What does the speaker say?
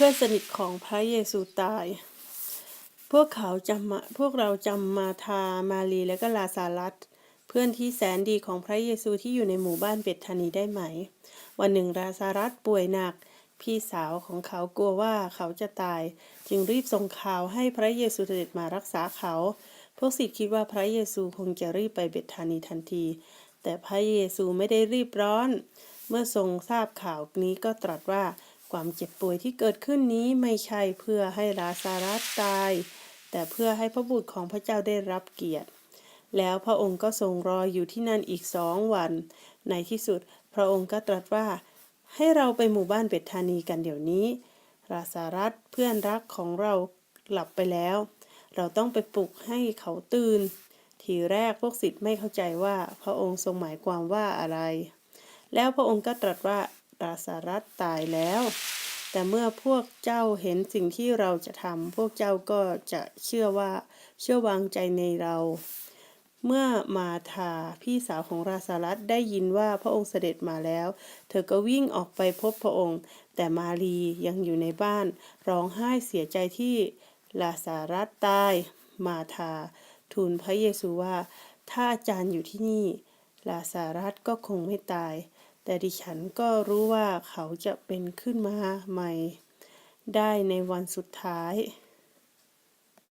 พื่อนสนิทของพระเยซูตาย พวกเขาจำพวกเราจำมาทามารีและก็ลาซารัสเพื่อนที่แสนดีของพระเยซูที่อยู่ในหมู่บ้านเบธานีได้ไหม วันหนึ่งลาซารัสป่วยหนัก พี่สาวของเขากลัวว่าเขาจะตาย จึงรีบส่งข่าวให้พระเยซูเสด็จมารักษาเขา พวกศิษย์คิดว่าพระเยซูคงจะรีบไปเบธานีทันที แต่พระเยซูไม่ได้รีบร้อน เมื่อทรงทราบข่าวนี้ก็ตรัสว่า ความเจ็บป่วยที่เกิดขึ้นนี้ไม่ใช่เพื่อให้ลาซารัสตาย แต่เพื่อให้พระบุตรของพระเจ้าได้รับเกียรติ แล้วพระองค์ก็ทรงรออยู่ที่นั่นอีกสองวัน ในที่สุดพระองค์ก็ตรัสว่า ให้เราไปหมู่บ้านเบธานีกันเดี๋ยวนี้ลาซารัสเพื่อนรักของเราหลับไปแล้ว เราต้องไปปลุกให้เขาตื่น ทีแรกพวกศิษย์ไม่เข้าใจว่าพระองค์ทรงหมายความว่าอะไร แล้วพระองค์ก็ตรัสว่า ลาซารัสตายแล้ว แต่เมื่อพวกเจ้าเห็นสิ่งที่เราจะทำพวกเจ้าก็จะเชื่อว่าเชื่อวางใจในเรา เมื่อมาธาพี่สาวของราซารัสได้ยินว่าพระองค์เสด็จมาแล้ว เธอก็วิ่งออกไปพบพระองค์ แต่มารียังอยู่ในบ้าน ร้องไห้เสียใจที่ลาซารัสตายมาธาทูลพระเยซูว่า ถ้าอาจารย์อยู่ที่นี่ลาซารัสก็คงไม่ตาย แต่ดิฉันก็รู้ว่าเขาจะเป็นขึ้นมาใหม่ได้ในวันสุดท้าย